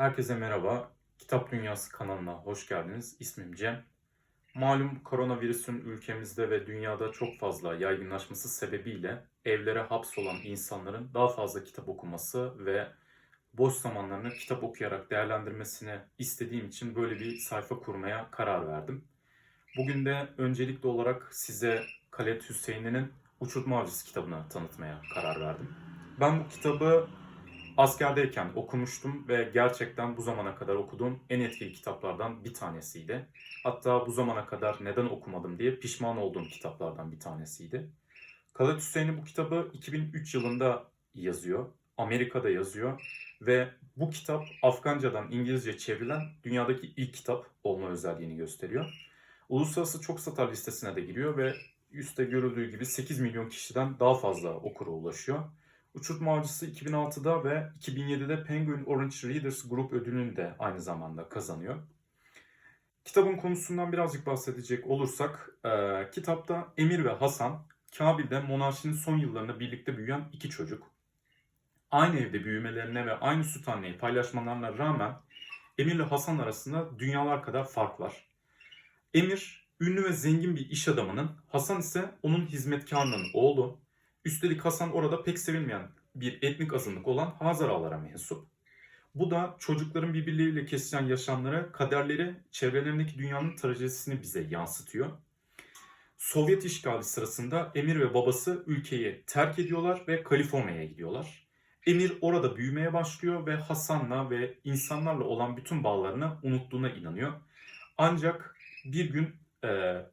Herkese merhaba. Kitap Dünyası kanalına hoş geldiniz. İsmim Cem. Malum koronavirüsün ülkemizde ve dünyada çok fazla yaygınlaşması sebebiyle evlere hapsolan insanların daha fazla kitap okuması ve boş zamanlarını kitap okuyarak değerlendirmesini istediğim için böyle bir sayfa kurmaya karar verdim. Bugün de öncelikli olarak size Khaled Hüseyin'in Uçurtma Avcısı kitabını tanıtmaya karar verdim. Ben bu kitabı askerdeyken okumuştum ve gerçekten bu zamana kadar okuduğum en etkili kitaplardan bir tanesiydi. Hatta bu zamana kadar neden okumadım diye pişman olduğum kitaplardan bir tanesiydi. Khaled Hüseyin'in bu kitabı 2003 yılında yazıyor. Amerika'da yazıyor ve bu kitap Afgancadan İngilizce çevrilen dünyadaki ilk kitap olma özelliğini gösteriyor. Uluslararası çok satar listesine de giriyor ve üstte görüldüğü gibi 8 milyon kişiden daha fazla okura ulaşıyor. Uçurtma Avcısı 2006'da ve 2007'de Penguin Orange Readers Group ödülünü de aynı zamanda kazanıyor. Kitabın konusundan birazcık bahsedecek olursak, e, kitapta Emir ve Hasan, Kabil'de monarşinin son yıllarında birlikte büyüyen iki çocuk. Aynı evde büyümelerine ve aynı süt anneyi paylaşmalarına rağmen Emir ile Hasan arasında dünyalar kadar fark var. Emir, ünlü ve zengin bir iş adamının, Hasan ise onun hizmetkarının oğlu. Üstelik Hasan orada pek sevilmeyen bir etnik azınlık olan Hazaralara mensup. Bu da çocukların birbirleriyle kesişen yaşamları, kaderleri, çevrelerindeki dünyanın trajedisini bize yansıtıyor. Sovyet işgali sırasında Emir ve babası ülkeyi terk ediyorlar ve Kaliforniya'ya gidiyorlar. Emir orada büyümeye başlıyor ve Hasan'la ve insanlarla olan bütün bağlarını unuttuğuna inanıyor. Ancak bir gün e,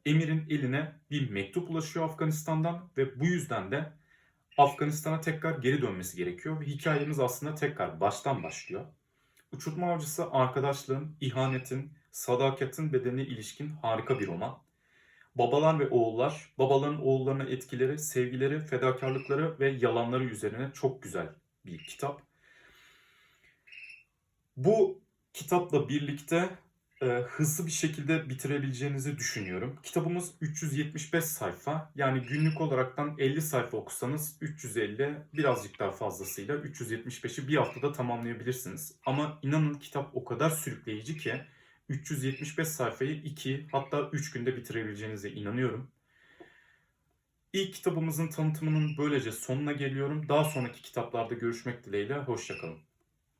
Emir'in eline bir mektup ulaşıyor Afganistan'dan ve bu yüzden de Afganistan'a tekrar geri dönmesi gerekiyor ve hikayemiz aslında tekrar baştan başlıyor. Uçurtma Avcısı arkadaşlığın, ihanetin, sadakatin bedenine ilişkin harika bir roman. Babalar ve oğullar, babaların oğullarına etkileri, sevgileri, fedakarlıkları ve yalanları üzerine çok güzel bir kitap. Bu kitapla birlikte e, hızlı bir şekilde bitirebileceğinizi düşünüyorum. Kitabımız 375 sayfa. Yani günlük olaraktan 50 sayfa okusanız 350 birazcık daha fazlasıyla 375'i bir haftada tamamlayabilirsiniz. Ama inanın kitap o kadar sürükleyici ki 375 sayfayı 2 hatta 3 günde bitirebileceğinize inanıyorum. İlk kitabımızın tanıtımının böylece sonuna geliyorum. Daha sonraki kitaplarda görüşmek dileğiyle. Hoşçakalın.